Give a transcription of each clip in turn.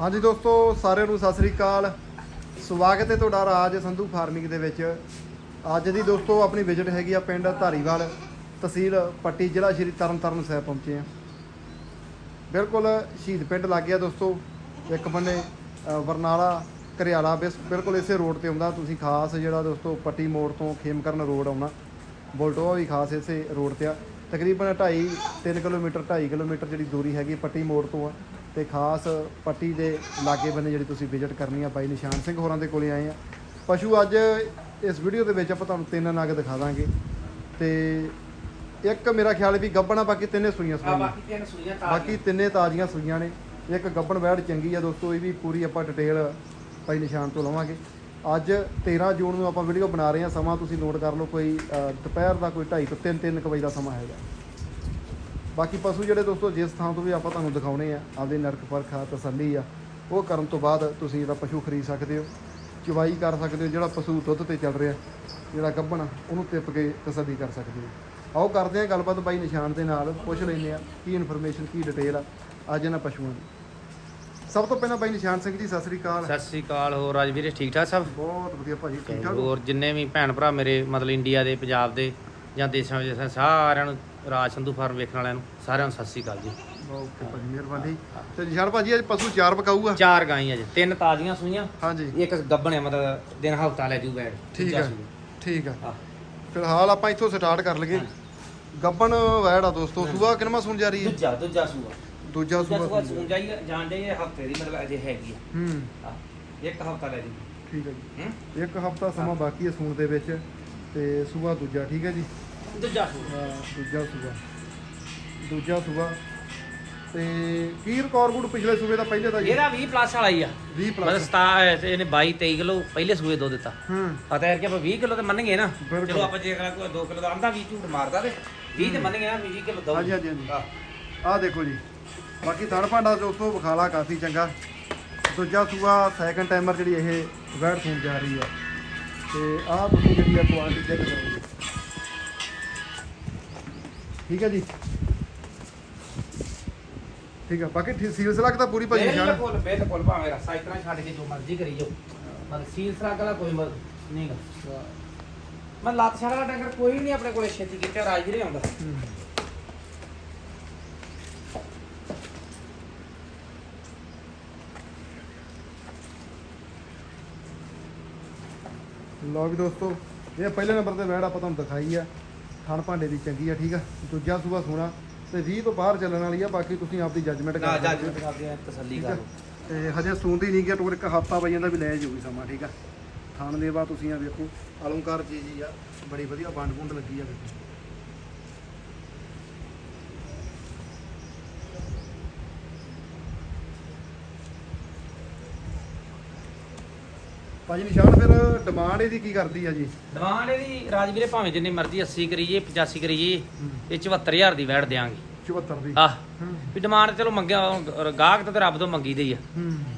ਹਾਂਜੀ ਦੋਸਤੋ, ਸਾਰਿਆਂ ਨੂੰ ਸਤਿ ਸ੍ਰੀ ਅਕਾਲ। ਸਵਾਗਤ ਹੈ ਤੁਹਾਡਾ ਰਾਜ ਸੰਧੂ ਫਾਰਮਿੰਗ ਦੇ ਵਿੱਚ। ਅੱਜ ਦੀ ਦੋਸਤੋ, ਆਪਣੀ ਵਿਜ਼ਿਟ ਹੈਗੀ ਆ ਪਿੰਡ ਧਾਰੀਵਾਲ, ਤਹਿਸੀਲ ਪੱਟੀ, ਜ਼ਿਲ੍ਹਾ ਸ਼੍ਰੀ ਤਰਨਤਾਰਨ ਸਾਹਿਬ ਪਹੁੰਚੇ ਆ ਬਿਲਕੁਲ ਸ਼ਹੀਦ ਪਿੰਡ ਲੱਗ ਗਿਆ ਦੋਸਤੋ। ਇੱਕ ਬੰਨੇ ਬਰਨਾਲਾ ਘਰਿਆਲਾ ਬਿਸ- ਬਿਲਕੁਲ ਇਸੇ ਰੋਡ ਤੇ ਆਉਂਦਾ। ਤੁਸੀਂ ਖਾਸ ਜਿਹੜਾ ਦੋਸਤੋ, ਪੱਟੀ ਮੋੜ ਤੋਂ ਖੇਮਕਰਨ ਰੋਡ ਆਉਣਾ। ਬੁਲਟੋਆ ਵੀ ਖਾਸ ਇਸੇ ਰੋਡ ਤੇ ਆ। ਤਕਰੀਬਨ 2.5 3 ਕਿਲੋਮੀਟਰ 2.5 ਕਿਲੋਮੀਟਰ ਜਿਹੜੀ ਦੂਰੀ ਹੈਗੀ ਪੱਟੀ ਮੋੜ ਤੋਂ ਆ। ਤੇ ਖਾਸ ਪੱਟੀ ਦੇ ਲਾਗੇ ਬੰਨੇ ਜਿਹੜੀ ਤੁਸੀਂ ਵਿਜ਼ਿਟ ਕਰਨੀ ਆ ਬਾਈ ਨਿਸ਼ਾਨ ਸਿੰਘ ਹੋਰਾਂ ਦੇ ਕੋਲੇ ਆਏ ਆ। ਪਸ਼ੂ ਅੱਜ ਇਸ ਵੀਡੀਓ ਦੇ ਵਿੱਚ ਆਪਾਂ ਤੁਹਾਨੂੰ ਤਿੰਨ ਨਗ ਦਿਖਾ ਦਾਂਗੇ। ਤੇ ਇੱਕ ਮੇਰਾ ਖਿਆਲ ਵੀ ਗੱਬਣਾ ਬਾਕੀ ਤਿੰਨੇ ਸੂਈਆਂ ਸੂਈਆਂ ਬਾਕੀ ਤਿੰਨ ਸੂਈਆਂ ਤਾਜ਼ੀਆਂ। ਬਾਕੀ ਤਿੰਨੇ ਤਾਜ਼ੀਆਂ ਸੂਈਆਂ ਨੇ। ਇੱਕ ਗੱਬਣ ਵੈੜ ਚੰਗੀ ਆ ਦੋਸਤੋ ਇਹ ਵੀ ਪੂਰੀ ਆਪਾਂ ਡਿਟੇਲ ਭਾਈ ਨਿਸ਼ਾਨ ਤੋਂ ਲਵਾਂਗੇ। ਅੱਜ 13 ਜੂਨ ਨੂੰ ਆਪਾਂ ਵੀਡੀਓ ਬਣਾ ਰਹੇ ਹਾਂ ਸਮਾਂ ਤੁਸੀਂ ਨੋਟ ਕਰ ਲਓ ਕੋਈ ਦੁਪਹਿਰ ਦਾ ਕੋਈ 2:30 ਤੋਂ 3 3 ਵਜੇ ਦਾ ਸਮਾਂ ਹੈਗਾ। ਬਾਕੀ ਪਸ਼ੂ ਜਿਹੜੇ ਦੋਸਤੋ ਜਿਸ ਥਾਂ ਤੋਂ ਵੀ ਆਪਾਂ ਤੁਹਾਨੂੰ ਦਿਖਾਉਣੇ ਆ ਆਪਦੇ ਨਰਕ ਪਰਖਾ ਤਸੱਲੀ ਆ ਉਹ ਕਰਨ ਤੋਂ ਬਾਅਦ ਤੁਸੀਂ ਇਹਦਾ ਪਸ਼ੂ ਖਰੀਦ ਸਕਦੇ ਹੋ ਚਵਾਈ ਕਰ ਸਕਦੇ ਹੋ ਜਿਹੜਾ ਪਸ਼ੂ ਦੁੱਧ ਤੇ ਚੱਲ ਰਿਹਾ ਜਿਹੜਾ ਗੱਭਣ ਉਹਨੂੰ ਟਿੱਪ ਕੇ ਤਸੱਲੀ ਕਰ ਸਕਦੇ ਹੋ। ਆਓ ਕਰਦੇ ਹਾਂ ਗੱਲਬਾਤ ਬਾਈ ਨਿਸ਼ਾਨ ਦੇ ਨਾਲ ਪੁੱਛ ਲੈਂਦੇ ਆ ਕੀ ਇਨਫੋਰਮੇਸ਼ਨ ਕੀ ਡਿਟੇਲ ਆ ਅੱਜ ਇਹਨਾਂ ਪਸ਼ੂਆਂ ਦੀ। ਸਭ ਤੋਂ ਪਹਿਲਾਂ ਬਾਈ ਨਿਸ਼ਾਨ ਸਿੰਘ ਜੀ ਸਤਿ ਸ੍ਰੀ ਅਕਾਲ। ਸਤਿ ਸ੍ਰੀ ਅਕਾਲ ਹੋਰ ਰਾਜਵੀਰ ਠੀਕ ਠਾਕ ਸਭ? ਬਹੁਤ ਵਧੀਆ ਭਾਜੀ ਠੀਕ ਠਾਕ? ਹੋਰ ਜਿੰਨੇ ਵੀ ਭੈਣ ਭਰਾ ਮੇਰੇ ਮਤਲਬ ਇੰਡੀਆ ਦੇ ਪੰਜਾਬ ਦੇ ਜਾਂ ਦੇਸ਼ਾਂ ਵਿੱਚ ਸਾਰਿਆਂ ਨੂੰ ਰਾਜ ਸੰਧੂ ਫਾਰਮ ਵੇਖਣ ਵਾਲਿਆਂ ਨੂੰ ਸਾਰਿਆਂ ਨੂੰ ਸਤਿ ਸ੍ਰੀ ਅਕਾਲ ਜੀ। ਓਕੇ ਭਾਜੀ ਮਿਹਰਬਾਨੀ। ਤੇ ਨਿਸ਼ਾਨ ਭਾਜੀ ਅੱਜ ਪਸ਼ੂ ਚਾਰ ਪਕਾਊਗਾ? ਚਾਰ ਗਾਈਆਂ ਜੀ ਤਿੰਨ ਤਾਜ਼ੀਆਂ ਸੂਈਆਂ ਹਾਂਜੀ। ਇੱਕ ਗੱਬਣ ਹੈ ਮਤਲਬ ਦਿਨ ਹਫਤਾ ਲੈ ਜੂ ਬੈਡ ਠੀਕ ਹੈ। ਠੀਕ ਹਾਂ। ਫਿਲਹਾਲ ਆਪਾਂ ਇੱਥੋਂ ਸਟਾਰਟ ਕਰ ਲਈਏ। ਗੱਬਣ ਵੈੜ ਆ ਦੋਸਤੋ ਸੂਆ ਕਿੰਨਵਾਂ ਸੁਣ ਜਾ ਰਹੀ ਹੈ? ਦੂਜਾ ਦੂਜਾ ਸੂਆ। ਦੂਜਾ ਸੂਆ ਸੁਣ ਜਾਈ ਜਾਣ ਦੇ ਹਫ਼ਤੇ ਦੀ ਮਤਲਬ ਅਜੇ ਹੈਗੀ ਆ ਹੂੰ। ਇੱਕ ਹਫਤਾ ਲੈ ਜੂ। ਠੀਕ ਹੈ ਜੀ। ਇੱਕ ਹਫਤਾ ਸਮਾਂ ਬਾਕੀ ਹੈ ਸੂਣ ਦੇ ਵਿੱਚ ਤੇ ਸੂਆ ਦੂਜਾ ਠੀਕ ਹੈ ਜੀ? ਦੂਜਾ ਸੂਆ ਹਾਂ, ਦੂਜਾ ਸੂਆ ਦੂਜਾ ਸੂਆ ਤੇ ਕੀ ਰਿਕਾਰਡ ਗੁੱਡ ਪਿਛਲੇ ਸੂਬੇ ਦਾ ਪਹਿਲੇ ਦਾ ਜੀ? ਇਹਦਾ 20 ਪਲੱਸ ਵਾਲਾ ਹੀ ਆ। 20 ਮਤਲਬ ਪਲੱਸ ਸਤਾ ਇਹਨੇ 22 23 ਕਿਲੋ ਪਹਿਲੇ ਸੂਏ ਦੋ ਦਿੱਤਾ। ਹੂੰ। ਪਤਾ ਹੈ ਕਿ ਆਪਾਂ 20 ਕਿਲੋ ਤੇ ਮੰਨਗੇ ਨਾ। ਬਿਲਕੁਲ। ਚਲੋ ਆਪਾਂ ਜੇ ਅਗਲਾ ਕੋਈ 2 ਕਿਲੋ ਦਾ ਆਂਦਾ 20 ਝੂਠ ਮਾਰਦਾ ਤੇ 20 ਤੇ ਮੰਨਗੇ ਨਾ 20 ਕਿਲੋ ਦੋ ਹਾਂਜੀ ਹਾਂਜੀ ਹਾਂਜੀ। ਆਹ ਦੇਖੋ ਜੀ। ਬਾਕੀ ਥਣ ਭਾਂਡਾ ਦੋਸਤੋ ਵਿਖਾਲਾ ਕਾਫੀ ਚੰਗਾ। ਦੂਜਾ ਸੂਆ ਸੈਕੰਡ ਟਾਈਮਰ ਜਿਹੜੀ ਇਹ ਵੈੜ ਸੂਣ ਜਾ ਰਹੀ ਹੈ ਤੇ ਆਹ ਤੁਸੀਂ ਜਿਹੜੀ ਆ ਕੁਆਂਟੀਟੀ ਚੈੱਕ ਕਰੋ। ਠੀਕ ਹੈ ਜੀ। ਠੀਕ ਹੈ ਬਾਕੀ ਠੀ- ਸੀਲ ਸਲਕ ਤਾਂ ਪੂਰੀ ਭਾਜੀ ਨਿਸ਼ਾਨ ਬਿਲਕੁਲ ਬਿਲਕੁਲ ਭਾਵੇਂ ਰਸਾ ਇਤਨਾ ਛੱਡ ਕੇ ਜੋ ਮਰਜ਼ੀ ਕਰੀ ਜਾਓ ਮਤਲਬ ਸੀਲ ਸਰਾਗ ਵਾਲਾ ਕੋਈ ਮਰ ਨਹੀਂਗਾ ਮੈਂ ਲੱਤ ਛੜਾ ਡੰਗਰ ਕੋਈ ਨਹੀਂ ਆਪਣੇ ਕੋਲੇ ਛੇਤੀ ਕੀਤਾ ਰਾਜ ਵੀ ਨਹੀਂ ਆਉਂਦਾ। ਲਓ ਵੀ ਦੋਸਤੋ ਇਹ ਪਹਿਲੇ ਨੰਬਰ ਤੇ ਵੈੜ ਆਪਾਂ ਤੁਹਾਨੂੰ ਦਿਖਾਈ ਆ। ਥਣ ਭਾਂਡੇ ਦੀ ਚੰਗੀ ਆ ਠੀਕ ਆ? ਦੂਜਾ ਸੂਆ ਸੋਨਾ ਤੇ 20 ਤੋਂ ਬਾਹਰ ਚੱਲਣ ਵਾਲੀ ਆ ਬਾਕੀ ਤੁਸੀਂ ਆਪਦੀ ਜੱਜਮੈਂਟ ਨਾ ਕਰ ਸਕਦੇ ਕਰਦੇ ਆ ਤਸੱਲੀ ਕਰ ਤੇ ਹਜੇ ਸੂੰਦੀ ਨਹੀਂ ਗਿਆ ਟੋਰ ਇੱਕ ਹਫਤਾ ਪਈ ਜਾਂਦਾ ਵੀ ਲੈ ਜਾਊਗੀ ਸਮਾਂ ਠੀਕ ਆ? ਥਣ ਦੇ ਬਾਅਦ ਤੁਸੀਂ ਆ ਵੇਖੋ। ਅਲੰਕਾਰ ਚੀਜ਼ ਹੀ ਆ ਬੜੀ ਵਧੀਆ ਬੰਡ ਬੁੰਡ ਲੱਗੀ ਆ ਵੇਖੋ। ਭਾਜੀ ਨਿਸ਼ਾਨ ਫਿਰ ਡਿਮਾਂਡ ਇਹਦੀ ਕੀ ਕਰਦੀ ਆ ਜੀ? ਡਿਮਾਂਡ ਇਹਦੀ ਰਾਜਵੀਰੇ ਭਾਵੇਂ ਜਿੰਨੀ ਮਰਜ਼ੀ 80 ਕਰੀਏ 85 ਕਰੀਏ ਇਹ 74000 ਦੀ ਵੈੜ ਦੇਾਂਗੇ 74 ਦੀ? ਆਹ ਵੀ ਡਿਮਾਂਡ ਚਲੋ ਮੰਗਿਆ ਗਾਹਕ ਤਾਂ ਰੱਬ ਤੋਂ ਮੰਗੀ ਦੀ ਆ।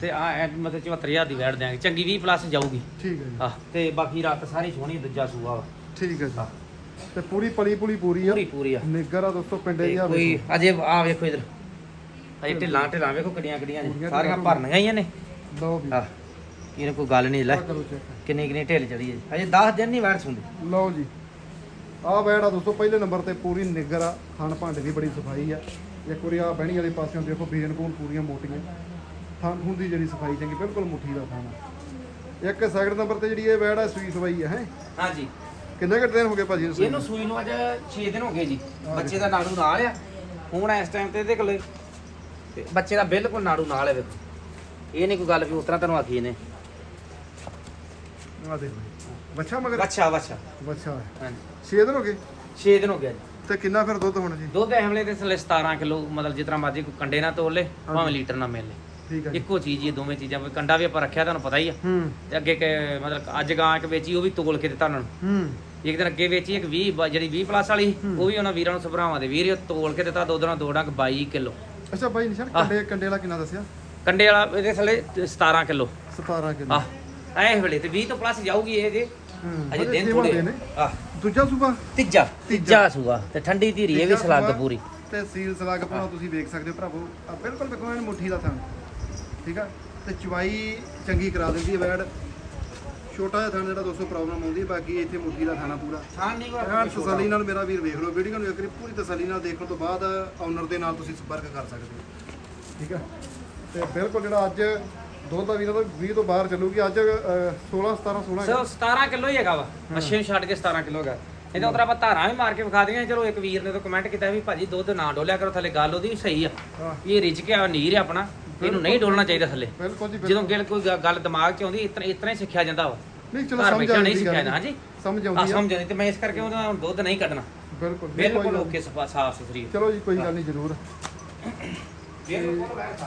ਤੇ ਆ ਐ ਮਤਲਬ 74000 ਦੀ ਵੈੜ ਦੇਾਂਗੇ ਚੰਗੀ 20 ਪਲੱਸ ਜਾਊਗੀ। ਠੀਕ ਹੈ ਜੀ। ਆਹ ਤੇ ਬਾਕੀ ਰਾਤ ਸਾਰੀ ਸੋਹਣੀ ਦੂਜਾ ਸੂਆ ਵਾ। ਠੀਕ ਹੈ ਜੀ। ਤੇ ਪੂਰੀ ਪਲੀ ਪੁਲੀ ਪੂਰੀ ਆ? ਪੂਰੀ ਪੂਰੀ ਆ। ਨਿੱਗਰ ਆ ਦੋਸਤੋ ਪਿੰਡੇ ਤੇ ਦੀ ਆ ਕੋਈ ਅਜੇ ਆ ਵੇਖੋ ਇਧਰ। ਅਜੇ ਢਿੱਲਾਂ ਢਿੱਲਾਂ ਵੇਖੋ ਕਿੱਡੀਆਂ ਕਿੱਡੀਆਂ ਸਾਰੀਆਂ ਭਰਨੀਆਂ ਹੀ ਨੇ ਲਓ ਵੀ ਆਹ। ਇਹਨੂੰ ਕੋਈ ਗੱਲ ਨਹੀਂ ਲੈ। ਆਹ ਕਰੋ ਚੈੱਕ। ਕਿੰਨੀ ਕਿੰਨੀ ਢਿੱਲ ਚੜੀ ਹੈ ਅਜੇ 10 ਦਿਨ ਨਹੀਂ ਵੈੜ ਸੁੰਦੀ ਲਓ ਜੀ। ਆਹ ਬੈੜ ਆ ਦੋਸਤੋ ਪਹਿਲੇ ਨੰਬਰ ਤੇ ਪੂਰੀ ਨਿੱਗਰ ਆ ਖਾਣ ਭਾਂਡੇ ਦੀ ਬੜੀ ਸਫ਼ਾਈ ਆ। ਇੱਕ ਵਾਰੀ ਆ ਬਹਿਣੀ ਵਾਲੇ ਪਾਸਿਓਂ ਦੇਖੋ ਬੇਨ ਕੋਲ ਪੂਰੀਆਂ ਮੋਟੀਆਂ। ਥਾਂ ਥੂੰ ਦੀ ਜਿਹੜੀ ਸਫ਼ਾਈ ਚੰਗੀ ਬਿਲਕੁਲ ਮੁੱਠੀ ਦਾ ਖਾਣਾ ਇੱਕ ਸੈਕਿੰਡ ਨੰਬਰ ਤੇ ਜਿਹੜੀ ਇਹ ਬੈੜ ਆ ਸੂਈ ਸਵਾਈ ਆ ਹੈ? ਹਾਂਜੀ। ਕਿੰਨੇ ਕੁ ਦਿਨ ਹੋ ਗਏ ਭਾਜੀ ਨੂੰ ਸੂਈ ਇਹਨੂੰ ਸੂਈ ਨੂੰ ਅੱਜ 6 ਦਿਨ ਹੋ ਗਏ ਜੀ। ਬੱਚੇ ਦਾ ਨਾੜੂ ਨਾਲ ਆ। ਹੁਣ ਇਸ ਟਾਈਮ ਤੇ ਇਹਦੇ ਕੋਲੇ ਤੇ ਬੱਚੇ ਦਾ ਬਿਲਕੁਲ ਨਾੜੂ ਨਾਲ ਹੈ ਵੇਖੋ। ਇਹ ਨਹੀਂ ਕੋਈ ਗੱਲ ਵੀ ਉਤਰਾ ਤੈਨੂੰ ਆਖੀ ਨੇ ਆ ਦੇਖੋ। ਬੱਚਾ ਮਗਰ? ਬੱਚਾ ਬੱਚਾ ਬੱਚਾ ਹਾਂਜੀ। 6 ਦਿਨ ਹੋ ਗਏ? 6 ਦਿਨ ਹੋ ਗਿਆ ਜੀ ਤੇ ਕਿੰਨਾ ਫਿਰ ਦੁੱਧ ਹੋਣਾ ਜੀ? ਦੁੱਧ ਐਮਲੇ ਦੇ ਥੱਲੇ 17 ਕਿਲੋ ਮਤਲਬ ਜਿਤਨਾ ਮਰਜ਼ੀ ਕੋਈ ਕੰਡੇ ਨਾ ਤੋਲ ਲੇ ਭਾਵੇਂ ਲੀਟਰ ਨਾ ਮਿਲ ਲੇ। ਠੀਕ ਆ ਜੀ। ਇੱਕੋ ਚੀਜ਼ ਹੀ ਇਹ ਦੋਵੇਂ ਚੀਜ਼ਾਂ ਵੀ ਕੰਡਾ ਵੀ ਆਪਾਂ ਰੱਖਿਆ ਤੁਹਾਨੂੰ ਪਤਾ ਹੀ ਆ। ਹੂੰ। ਤੇ ਅੱਗੇ ਕਿ ਮਤਲਬ ਅੱਜ ਗਾਂ ਇੱਕ ਵੇਚੀ ਉਹ ਵੀ ਤੋਲ ਕੇ ਦਿੱਤਾ ਉਹਨਾਂ ਨੂੰ। ਹੂੰ। ਇੱਕ ਦਿਨ ਅੱਗੇ ਵੇਚੀ ਇੱਕ 20 ਬ- ਜਿਹੜੀ 20 ਪਲੱਸ ਵਾਲੀ ਉਹ ਵੀ ਉਹਨਾਂ ਵੀਰਾਂ ਨੂੰ ਸਭਰਾਵਾਂ ਦੇ। ਵੀਰ ਉਹ ਤੋਲ ਕੇ ਦਿੱਤਾ ਦੁੱਧ ਨਾਲ ਦੋ ਡੰਗ 22 ਕਿਲੋ। ਅੱਛਾ ਭਾਈ ਨਿਸ਼ਾਨ ਕੰਡੇ ਕੰਡੇ ਵਾਲਾ ਕਿੰਨਾ ਦੱਸਿਆ? ਕੰਡੇ ਵਾਲਾ ਇਹਦੇ ਥੱਲੇ 17 ਕਿਲੋ। 17 ਕਿਲੋ। ਆ ਐ ਵੇਲੇ ਤੇ 20 ਤੋਂ ਪਲੱਸ ਜਾਊਗੀ ਇਹ ਜੇ। ਹੂੰ ਅਜੇ ਦਿਨ ਥੋੜੇ ਨੇ ਆ। ਦੂਜਾ ਸੂਬਾ? ਤੀਜਾ ਤੀਜਾ। ਸੂਆ ਤੇ ਠੰਡੀ ਧੀਰੀ ਇਹ ਵੀ ਤੀਜਾ ਸਲੱਗ ਪੂਰੀ। ਤੇ ਸੀਲ ਸਲਾਗ ਪਾਉਣਾ ਤੁਸੀਂ ਵੇਖ ਸਕਦੇ ਹੋ ਭਰਾਵੋ। ਬਿਲਕੁਲ ਵੇਖੋ ਐਨ ਮੁੱਠੀ ਦਾ ਥਾਂ ਠੀਕ ਆ? ਤੇ ਚਵਾਈ ਚੰਗੀ ਕਰਾ ਦਿੰਦੀ ਹੈ ਵੈੜ ਛੋਟਾ ਜਿਹਾ ਥਾਣਾ ਜਿਹੜਾ ਦੋਸਤੋ ਪ੍ਰੋਬਲਮ ਆਉਂਦੀ ਹੈ, ਬਾਕੀ ਇੱਥੇ ਮੁਰਗੀ ਦਾ ਖਾਣਾ ਪੂਰਾ। ਥਾਂ ਨਹੀਂ ਐਨ ਤਸੱਲੀ ਨਾਲ ਮੇਰਾ ਵੀਰ ਵੇਖ ਲਓ ਵੀਡੀਓ ਨੂੰ ਇੱਕ ਵਾਰੀ ਪੂਰੀ ਤਸੱਲੀ ਨਾਲ ਦੇਖਣ ਤੋਂ ਬਾਅਦ ਓਨਰ ਦੇ ਨਾਲ ਤੁਸੀਂ ਸੰਪਰਕ ਕਰ ਸਕਦੇ ਹੋ। ਠੀਕ ਹੈ ਤੇ ਬਿਲਕੁਲ ਜਿਹੜਾ ਅੱਜ ਦੁੱਧ ਦਾ ਵੀਰਾਂ ਤੋਂ 20 ਤੋਂ ਬਾਹਰ ਚੱਲੂਗੀ। ਅੱਜ ਅਹ, 16 17 16 ਸੋ 17 ਕਿਲੋ ਹੀ ਹੈਗਾ ਵਾ। ਮੱਛੀ ਨੂੰ ਛੱਡ ਕੇ 17 ਕਿਲੋ ਹੈਗਾ। ਇਹਦੇ ਉਤਰਾ ਆਪਾਂ ਧਾਰਾਂ ਵੀ ਮਾਰ ਕੇ ਵਿਖਾ ਦਈਆਂ। ਚਲੋ ਇੱਕ ਵੀਰ ਨੇ ਤਾਂ ਕਮੈਂਟ ਕੀਤਾ ਵੀ ਭਾਜੀ ਦੁੱਧ ਨਾ ਡੋਲਿਆ ਕਰੋ ਥੱਲੇ। ਗੱਲ ਉਹਦੀ ਵੀ ਸਹੀ ਆ। ਹਾਂ। ਵੀ ਇਹ ਰਿਜ ਕੇ ਆ ਨੀਰ ਆ ਆਪਣਾ। ਇਹਨੂੰ ਨਹੀਂ ਡੋਲਣਾ ਚਾਹੀਦਾ ਥੱਲੇ। ਬਿਲਕੁਲ ਜੀ ਬਿਲਕੁਲ। ਜਦੋਂ ਗਿਲ ਕੋਈ ਗ- ਗੱਲ ਦਿਮਾਗ 'ਚ ਆਉਂਦੀ ਇਤਨਾ ਇਤਨਾ ਹੀ ਸਿੱਖਿਆ ਜਾਂਦਾ ਵਾ। ਨਹੀਂ ਚਲੋ ਘਰ ਸਮਝ ਬੈਠਿਆਂ ਨਹੀਂ ਆਉਂਦੀ ਸਿੱਖਿਆ ਗੱਲ। ਜਾਂਦਾ ਹਾਂਜੀ। ਸਮਝ ਆ ਆਉਂਦੀ ਆ। ਸਮਝ ਆਉਂਦੀ। ਤੇ ਮੈਂ ਇਸ ਕਰਕੇ ਉਹਦਾ ਹੁਣ ਦੁੱਧ ਨਹੀਂ ਕੱਢਣਾ। ਬਿਲਕੁਲ ਨਹੀਂ, ਕੋਈ ਬਿਲਕੁਲ ਗੱਲ ਓਕੇ ਸਫਾ ਸੁਥਰੀ। ਨਹੀਂ। ਚਲੋ ਜੀ ਕੋਈ ਗੱਲ ਨਹੀਂ ਜ਼ਰੂਰ। ਬਿਲਕੁਲ ਬੈਠ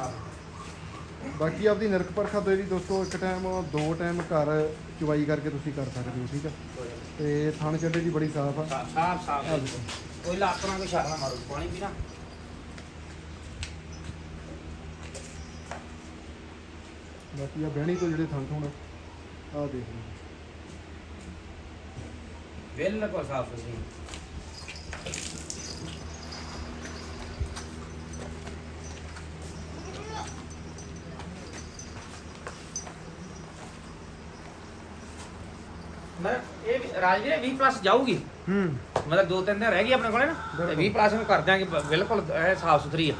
ਬਾਕੀ ਆਪਦੀ ਨਿਰਖ ਪਰਖਾ ਤੋਂ ਜਿਹੜੀ ਦੋਸਤੋ ਇੱਕ ਟਾਈਮ ਦੋ ਟਾਈਮ ਘਰ ਚਵਾਈ ਕਰਕੇ ਤੁਸੀਂ ਕਰ ਸਕਦੇ ਹੋ ਠੀਕ ਹੈ ਤੇ ਥਣ ਚੱਡੇ ਦੀ ਬੜੀ ਸਾਫ਼ ਆ। ਸਾਫ਼ ਸਾਫ਼। ਕੋਈ ਨਾਲ ਕੋਈ ਛਾਲਾ ਮਾਰੋ ਪਾਣੀ ਪੀਣਾ। ਬਾਕੀ ਆ ਬਹਿਣੀ ਤੋਂ ਜਿਹੜੇ ਥਣ ਥੁਣ ਆ ਦੇਖ। ਲਓ ਬਿਲਕੁਲ ਸਾਫ਼ ਸੁਥਰੀ ਮੈਂ ਇਹ ਵੀ- ਰਾਜਵੀਰ 20 ਪਲੱਸ ਜਾਊਗੀ। ਹੂੰ। ਮਤਲਬ ਦੋ ਤਿੰਨ ਦਿਨ ਰਹਿ ਗਈ ਆਪਣੇ ਕੋਲੇ ਨਾ ਤੇ 20 ਪਲੱਸ ਨੂੰ ਕਰ ਦਿਆਂਗੇ ਬ- ਬਿਲਕੁਲ ਇਹ ਸਾਫ਼ ਸੁਥਰੀ ਆ।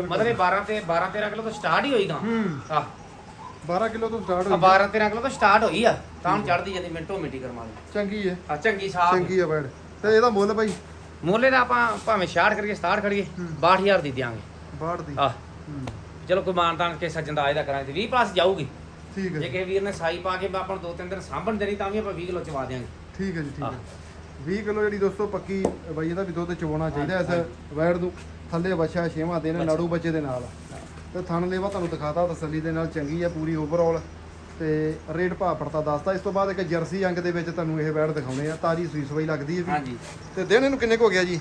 ਮਤਲਬ ਇਹ 12 ਤੇ 12 13 ਕਿਲੋ ਤੋਂ ਸਟਾਰਟ ਹੀ ਹੋਈ ਗਾ। ਹੂੰ। ਆ 12 ਕਿਲੋ ਤੋਂ ਸਟਾਰਟ ਆ। ਹੋਈ 12 13 ਕਿਲੋ ਤੋਂ ਸਟਾਰਟ ਹੋਈ ਆ। ਤਾਂ ਹੁਣ ਚੜਦੀ ਜਾਂਦੀ ਮਿੰਟੋ ਮਿੰਟੀ ਕਰਮਾ ਲਈ ਚੰਗੀ ਹੈ ਆ ਚੰਗੀ ਸਾਫ਼। ਚੰਗੀ ਆ ਬੈਡ। ਤੇ ਇਹਦਾ ਮੁੱਲ ਭਾਈ ਮੋਲੇ ਦਾ ਆਪਾਂ ਭਾਵੇਂ 66 ਕਰੀਏ 67 ਕਰੀਏ ਹੂੰ। 62000 ਦੀ ਦਿਆਂਗੇ। ਬਾੜ ਦੀ। ਆ ਹੂੰ। ਚਲੋ ਕੋਈ ਕੇ ਸੱਜਣ ਦਾ ਇਹਦਾ ਕਰਾਂਗੇ ਤੇ 20 ਪਲੱਸ ਜਾਊਗੀ। ਠੀਕ ਹੈ ਜੇ ਜੀ, ਕਿਸੇ ਵੀਰ ਨੇ ਸਾਈ ਪਾ ਕੇ ਆਪਾਂ ਨੂੰ ਦੋ ਤਿੰਨ ਦਿਨ ਸਾਂਭਣ ਦੇਣੀ ਤਾਂ ਵੀ ਆਪਾਂ 20 ਕਿਲੋ ਚਵਾ ਦਿਆਂਗੇ। ਠੀਕ ਹੈ ਜੀ ਠੀਕ ਹਾਂ। ਹੈ। 20 ਕਿਲੋ ਜਿਹੜੀ ਦੋਸਤੋ ਪੱਕੀ ਬਾਈ ਇਹਦਾ ਵੀ ਦੁੱਧ ਚਵਾਉਣਾ ਚਾਹੀਦਾ ਇਸ ਵੈੜ ਨੂੰ ਥੱਲੇ ਬੱਚਾ ਛੇਵਾਂ ਦਿਨ ਬੱਚਾ। ਨਾੜੂ ਬੱਚੇ ਦੇ ਨਾਲ। ਤੇ ਥਣ ਲੇਵਾ ਤੁਹਾਨੂੰ ਦਿਖਾਤਾ ਤਸੱਲੀ ਦੇ ਨਾਲ ਚੰਗੀ ਆ ਪੂਰੀ ਓਵਰਆਲ ਤੇ ਰੇਟ ਭਾਅ ਪੜਤਾ ਦੱਸਤਾ ਇਸ ਤੋਂ ਬਾਅਦ ਇੱਕ ਜਰਸੀ ਅੰਗ ਦੇ ਵਿੱਚ ਤੁਹਾਨੂੰ ਇਹ ਵੈੜ ਦਿਖਾਉਣੇ ਆ ਤਾਜੀ ਸੂਈ ਸਵਾਈ ਲੱਗਦੀ ਹੈ ਵੀ। ਹਾਂਜੀ। ਤੇ ਦਿਨ ਇਹਨੂੰ ਕਿੰਨੇ ਕੁ ਹੋ ਗਿਆ ਜੀ?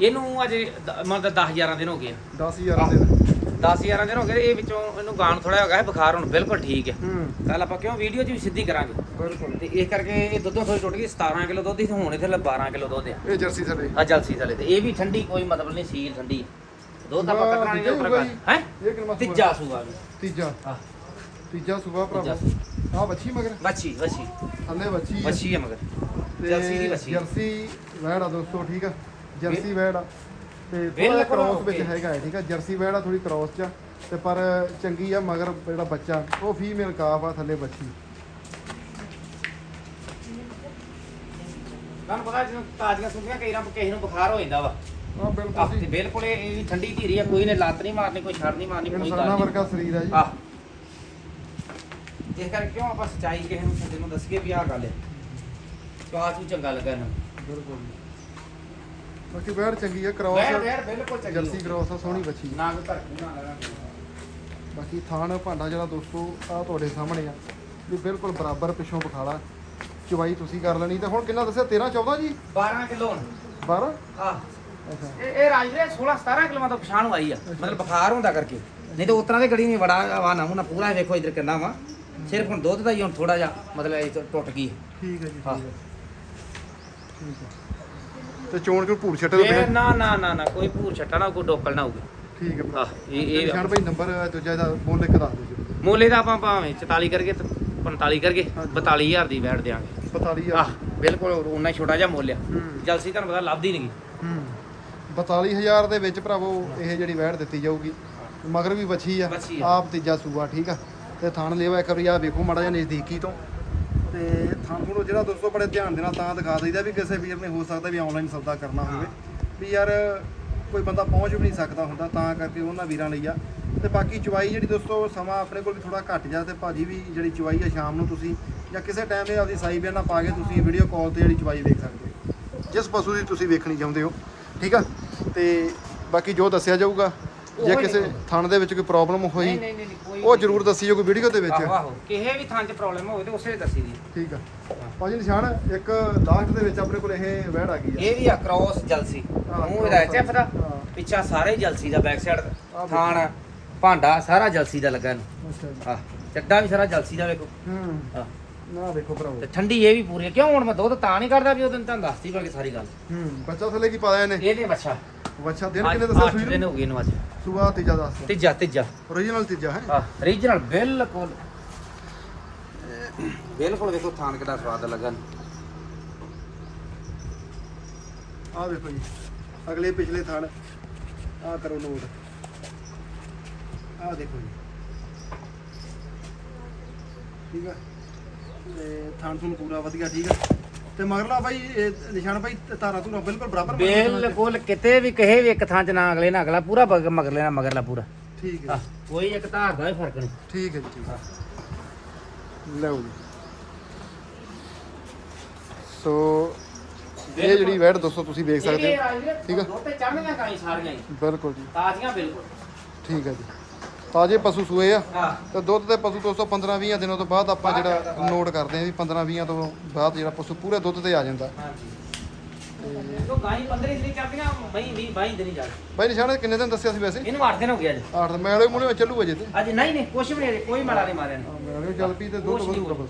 ਇਹਨੂੰ ਅਜੇ ਦ- ਮਤਲਬ 10 11 ਦਿਨ ਹੋ ਗਏ ਆ। 10000 ਦੇ 10 11 ਦਿਨ ਹੋ ਗਏ ਇਹ ਵਿੱਚੋਂ ਇਹਨੂੰ ਗਾਣ ਥੋੜਾ ਹੋ ਗਿਆ ਹੈ ਬੁਖਾਰ ਹੁਣ ਬਿਲਕੁਲ ਠੀਕ ਹੈ। ਹੂੰ। ਕੱਲ ਆਪਾਂ ਕਿਉਂ ਵੀਡੀਓ 'ਚ ਵੀ ਸਿੱਧੀ ਕਰਾਂਗੇ? ਬਿਲਕੁਲ। ਤੇ ਇਸ ਕਰਕੇ ਇਹ ਦੁੱਧੋਂ ਥੋੜੀ ਟੁੱਟ ਗਈ 17 ਕਿਲੋ ਦੁੱਧ ਸੀ ਹੁਣ ਇੱਥੇ 12 ਕਿਲੋ ਦੁੱਧ ਆ। ਇਹ ਜਰਸੀ ਥੱਲੇ। ਆ ਜਲਸੀ ਥਲੇ ਤੇ ਇਹ ਵੀ ਠੰਡੀ ਕੋਈ ਮਤਲਬ ਨਹੀਂ ਸੀਲ ਠੰਡੀ। ਦੁੱਧ ਆਪਾਂ ਕੱਟਣਾ ਨਹੀਂ ਸੂਆ ਕਰ ਜੀ। ਹੈ? ਸੂਆ? ਤੀਜਾ ਸੂਆ ਵੀ ਤੀਜਾ। ਆ ਤੀਜਾ ਭਰਾਵਾ। ਤੀਜਾ ਆ ਬੱਚੀ ਮਗਰ। ਵੱਛੀ ਵੱਛੀ। ਥੱਲੇ ਬੱਚੀ ਹੈ ਵੱਛੀ ਹੈ ਮਗਰ। ਜਰਸੀ ਦੀ ਵੱਛੀ। ਜਰਸੀ ਵੈੜ ਆ ਦੋਸਤੋ ਠੀਕ ਆ? ਜਰਸੀ ਵੈੜ ਆ। ਤੇ ਥੋੜਾ ਕ੍ਰਾਸ ਵਿੱਚ। ਹੈਗਾ ਹੈ ਠੀਕ ਆ? ਜਰਸੀ ਵੈੜ ਥੋੜੀ ਕ੍ਰਾਸ ਚ ਆ, ਤੇ ਪਰ ਚੰਗੀ ਆ ਮਗਰ ਜਿਹੜਾ ਬੱਚਾ ਉਹ ਫੀਮੇਲ ਕਾਫ ਆ ਥੱਲੇ ਬੱਚੀ। ਤੁਹਾਨੂੰ ਪਤਾ ਜਦੋਂ ਤਾਜ਼ੀਆਂ ਸੁੱਕੀਆਂ ਕਈ ਵਾਰ ਕਿਸੇ ਨੂੰ ਬੁਖਾਰ ਹੋ ਜਾਂਦਾ ਵਾ। ਆ ਆਹ ਬਿਲਕੁਲ ਤੇ ਜੀ ਬਿਲਕੁਲ ਇਹ ਇਹ ਵੀ ਠੰਡੀ ਧੀਰੀ ਆ ਕੋਈ ਨੇ ਲੱਤ ਨਹੀਂ ਮਾਰਨੀ ਕੋਈ ਛੜ ਨਹੀਂ ਮਾਰਨੀ ਕੋਈ ਇਨਸਾਨਾਂ ਗੱਲ ਨਹੀਂ। ਵਰਗਾ ਸਰੀਰ ਆ ਜੀ। ਆਹ। ਇਸ ਕਰਕੇ ਕਿਉਂ ਆਪਾਂ ਸਚਾਈ ਕਿਸੇ ਨੂੰ ਕਿਸੇ ਨੂੰ ਦੱਸੀਏ ਵੀ ਆਹ ਗੱਲ ਹੈ। ਸਵਾਦ ਨੂੰ ਚੰਗਾ ਲੱਗਾ ਇਹਨੂੰ? ਬਿਲਕੁਲ ਜੀ। ਬਾਕੀ ਵੈੜ ਚੰਗੀ ਆ ਕ੍ਰਾਸ ਵੈਰ ਬਿਲਕੁਲ ਚੰਗੀ ਜਰਸੀ। ਕ੍ਰਾਸ ਆ ਸੋਹਣੀ ਬੱਚੀ। ਨਾ ਕੋਈ ਧਰਤੀ ਨਾ ਲਗਾ ਬਾਕੀ ਥਾਣ ਭਾਂਡਾ ਜਿਹੜਾ ਦੋਸਤੋ ਆ ਤੁਹਾਡੇ ਸਾਹਮਣੇ ਆ। ਵੀ ਬਿਲਕੁਲ ਬਰਾਬਰ ਪਿੱਛੋਂ ਬਖਾਲਾ ਚਵਾਈ ਤੁਸੀਂ ਕਰ ਲੈਣੀ। ਤੇ ਹੁਣ ਕਿੰਨਾ ਦੱਸਿਆ? 13 14 ਜੀ? 12 ਕਿਲੋ 12 ਆ ਇਹ ਇਹ ਰਾਜਵੀਰ 16 17 ਕਿਲੋ ਤੋਂ ਪਛਾਣ ਆਈ ਆ। ਮਤਲਬ ਬੁਖਾਰ ਹੁੰਦਾ ਕਰਕੇ। ਨਹੀਂ ਤਾਂ ਉਤਰਾ ਦੇ ਗੜੀ ਨਹੀਂ ਬੜਾ ਵਾ ਨਾ ਨਾ ਪੂਰਾ ਵੇਖੋ ਇਧਰ ਕਿੰਨਾ ਵਾ। ਸਿਰਫ ਹੁਣ ਦੁੱਧ ਦਾ ਹੀ ਹੁਣ ਥੋੜਾ ਜਿਹਾ ਮਤਲਬ ਇਹ ਟੁੱਟ ਗਈ। ਠੀਕ ਹੈ ਜੀ ਠੀਕ ਹਾਂ। ਹੈ। ਠੀਕ ਹੈ। ਤੇ ਚੋਣ ਕਿਉਂ ਭੂਰ ਛੱਟੇ ਇਹ ਦੇ ਨਾ ਨਾ ਨਾ ਨਾ ਕੋਈ ਭੂਰ ਛੱਟਾ ਨਾ ਕੋਈ ਡੋਕਲ ਨਾ ਹੋਊਗੀ ਠੀਕ ਹੈ ਭਰਾ। ਇਹ ਇਹ ਨਿਸ਼ਾਨ ਭਾਈ ਨੰਬਰ ਦੂਜਾ ਇਹਦਾ ਫੋਨ ਲਿਖ ਕੇ ਦੱਸ ਦਿਓ ਜੀ ਮੋਲੇ ਦਾ ਆਪਾਂ ਭਾਵੇਂ 44 ਕਰਕੇ ਤੇ 45 ਕਰਕੇ ਹਾਂਜੀ। 42000 ਦੀ ਵੈਟ ਦੇਾਂਗੇ 42000 ਆਹ ਬਿਲਕੁਲ ਹੀ ਛੋਟਾ ਜਿਹਾ ਮੁੱਲ ਆ। ਹੂੰ। ਜਲਸੀ ਤੁਹਾਨੂੰ ਪਤਾ ਲੱਭਦੀ ਨਹੀਂ ਹੂੰ। 42000 ਦੇ ਵਿੱਚ ਭਰਾਵੋ ਇਹ ਜਿਹੜੀ ਵੈੜ ਦਿੱਤੀ ਜਾਊਗੀ ਮਗਰ ਵੀ ਬੱਚੀ ਆ। ਵੱਛੀ ਆ। ਆਪ ਤੀਜਾ ਸੂਆ ਠੀਕ ਆ। ਤੇ ਥਣ ਲੇਵਾ ਇੱਕ ਵਾਰੀ ਆ ਵੇਖੋ ਮਾੜਾ ਜਿਹਾ ਨਜ਼ਦੀਕੀ ਤੋਂ। ਤੇ ਥਣ ਨੂੰ ਜਿਹੜਾ ਦੋਸਤੋ ਬੜੇ ਧਿਆਨ ਦੇ ਨਾਲ ਤਾਂ ਦਿਖਾ ਦਈਦਾ ਵੀ ਕਿਸੇ ਵੀਰ ਨੇ ਹੋ ਸਕਦਾ ਵੀ ਆਨਲਾਈਨ ਸੌਦਾ ਕਰਨਾ ਹੋਵੇ। ਵੀ ਯਾਰ ਕੋਈ ਬੰਦਾ ਪਹੁੰਚ ਵੀ ਨਹੀਂ ਸਕਦਾ ਹੁੰਦਾ ਤਾਂ ਕਰਕੇ ਉਹਨਾਂ ਵੀਰਾਂ ਲਈ ਆ। ਤੇ ਬਾਕੀ ਚਵਾਈ ਜਿਹੜੀ ਦੋਸਤੋ ਸਮਾਂ ਆਪਣੇ ਕੋਲ ਵੀ ਥੋੜਾ ਘੱਟ ਜਾ ਤੇ ਭਾਜੀ ਵੀ ਜਿਹੜੀ ਚਵਾਈ ਆ ਸ਼ਾਮ ਨੂੰ ਤੁਸੀਂ ਜਾਂ ਕਿਸੇ ਟਾਈਮ ਤੇ ਆਪਦੀ ਸਾਈ ਬਿਆਨਾ ਪਾ ਕੇ ਤੁਸੀਂ ਵੀਡੀਓ ਕਾਲ ਤੇ ਜਿਹੜੀ ਚਵਾਈ ਵੇਖ ਸਕਦੇ ਹੋ। ਜਿਸ ਪਸ਼ੂ ਦੀ ਤੁਸੀਂ ਵੇਖਣੀ ਚਾਹੁੰਦੇ ਹੋ ਠੀਕ ਆ? ਤੇ ਬਾਕੀ ਜੋ ਦੱਸਿਆ ਜਾਊਗਾ ਜੇ ਕਿਸੇ। ਥਣ ਦੇ ਵਿੱਚ ਕੋਈ ਪ੍ਰੋਬਲਮ ਹੋਈ ਨਹੀਂ ਨਹੀਂ ਨਹੀਂ ਕੋਈ ਉਹ ਜ਼ਰੂਰ ਦੱਸੀ ਜਾਊਗੀ ਵੀਡੀਓ ਦੇ ਵਿੱਚ। ਆਹੋ ਆਹੋ। ਕਿਸੇ ਵੀ ਥਾਂ 'ਚ ਪ੍ਰੋਬਲਮ ਹੋਵੇ ਤੇ ਉਸੇ ਦੱਸੀ ਦੀ। ਠੀਕ ਆ। ਭਾਜੀ ਨਿਸ਼ਾਨ ਇੱਕ ਲਾਸਟ ਦੇ ਵਿੱਚ ਆਪਣੇ ਕੋਲ ਇਹ ਵਹਿੜ ਆ ਗਈ ਆ। ਇਹ ਵੀ ਆ ਕ੍ਰੋਸ ਜਲਸੀ। ਮੂੰਹ ਇਹਦਾ ਐਚਐਫ ਦਾ। ਪਿੱਛਾ ਸਾਰੇ ਜਲਸੀ ਦਾ ਬੈਕ ਸਾਈਡ ਥਾਣ ਭਾਂਡਾ ਸਾਰਾ ਜਲਸੀ ਦਾ ਲੱਗਾ ਇਹਨੂੰ। ਅੱਛਾ ਜੀ। ਆ ਚੱਡਾ ਵੀ ਸਾਰਾ ਜਲਸੀ ਦਾ ਵੇਖੋ। ਹੂੰ। ਆ ਨਾ ਦੇਖੋ ਭਰਾਵੋ। ਤੇ ਠੰਡੀ ਇਹ ਵੀ ਪੂਰੀ ਆ। ਕਿਉਂ ਹੁਣ ਮੈਂ ਦੁੱਧ ਤਾਂ ਨਹੀਂ ਕਰਦਾ ਵੀ ਉਹ ਦਿਨ ਤੁਹਾਨੂੰ ਦੱਸਤੀ ਬਾਕੀ ਸਾਰੀ ਗੱਲ। ਹੂੰ ਬੱਚਾ ਥੱਲੇ ਕੀ ਪਾਇਆ ਇਹਨੇ? ਇਹਦੇ ਬੱਚਾ। ਵੱਛਾ ਦਿਨ ਕਿੰਨੇ ਦੱਸਿਆ ਸੂਈ ਦਿਨ ਹੋ ਗਏ ਨੂੰ ਅੱਜ। ਸੁਬਾਹ ਤੀਜਾ ਦੱਸ। ਤੀਜਾ ਤੀਜਾ। ਓਰੀਜਨਲ ਤੀਜਾ ਹੈ? ਆ ਰੀਜਨਲ ਬਿਲਕੁਲ। ਬਿਲਕੁਲ ਵੇਖੋ ਥਾਨ ਕਿਦਾ ਸਵਾਦ ਲੱਗਾ ਆਹ ਵੇਖੋ ਜੀ ਅਗਲੇ ਪਿਛਲੇ ਥਣ ਆਹ ਕਰੋ ਨੋਟ। ਆਹ ਦੇਖੋ ਜੀ। ਠੀਕ ਆ? ਤੇ ਥਣ ਥਣ ਪੂਰਾ ਵਧੀਆ ਠੀਕ ਆ? ਤੇ ਮਗਰਲਾ ਭਾਈ ਇਹ ਨਿਸ਼ਾਨ ਭਾਈ ਤਾਰਾ ਤੂਰਾ ਬਿਲਕੁਲ ਬਰਾਬਰ ਬਿਲਕੁਲ ਕਿਤੇ ਵੀ ਕਹੇ ਵੀ ਇੱਕ ਥਾਂ ਚ ਨਾ ਅਗਲੇ ਨਾ ਅਗਲਾ ਪੂਰਾ ਬਗ- ਮਗਰ ਲੈਣਾ ਮਗਰਲਾ ਪੂਰਾ। ਠੀਕ ਹੈ ਕੋਈ ਇੱਕ ਧਾਰ ਦਾ ਹੀ ਫ਼ਰਕ ਨਹੀਂ। ਠੀਕ ਹੈ ਜੀ ਠੀਕ ਹੈ। ਲਓ ਜੀ। ਸੋ ਇਹ ਜਿਹੜੀ ਵੈੜ ਦੋਸਤੋ ਤੁਸੀਂ ਵੇਖ ਸਕਦੇ ਹੋ। ਠੀਕ ਆ। ਦੋਤੇ ਚੜ੍ਹਨੀਆਂ ਕਾਈ ਸਾਰੀਆਂ ਹੀ। ਬਿਲਕੁਲ ਜੀ। ਤਾਜ਼ੀਆਂ ਬਿਲਕੁਲ। ਠੀਕ ਹੈ ਜੀ। ਤਾਜੇ ਪਸ਼ੂ ਸੂਏ ਆ। ਹਾਂ। ਤੇ ਦੁੱਧ ਦੇ ਪਸ਼ੂ ਦੋਸਤੋ 15 20 ਦਿਨਾਂ ਤੋਂ ਬਾਅਦ ਆਪਾਂ ਜਿਹੜਾ ਨੋਟ ਕਰਦੇ ਆ ਵੀ 15 20 ਤੋਂ ਬਾਅਦ ਜਿਹੜਾ ਪਸ਼ੂ ਪੂਰੇ ਦੁੱਧ ਤੇ ਆ ਜਾਂਦਾ। ਹਾਂਜੀ। ਤੋ ਗਾਈ 15 ਦਿਨ ਕਰਦੀਆਂ ਮਈ 20 22 ਦਿਨ ਹੀ ਜਾ ਬਾਈ ਨਿਸ਼ਾਨ ਕਿੰਨੇ ਦਿਨ ਦੱਸਿਆ ਸੀ ਵੈਸੇ? ਇਹਨੂੰ 8 ਦਿਨ ਹੋ ਗਿਆ ਜੀ 8 ਮੈਲੇ ਮੁਨੇ ਚੱਲੂ ਅਜੇ ਤੇ। ਅੱਜ ਨਹੀਂ ਨਹੀਂ ਕੁਛ ਵੀ ਨਹੀਂ ਕੋਈ ਮਲਾ ਨਹੀਂ ਮਾਰਿਆ ਨੇ ਮੈਲੇ ਚੱਲ ਪਈ ਤੇ ਦੁੱਧ ਵਧੂਗਾ। ਬਸ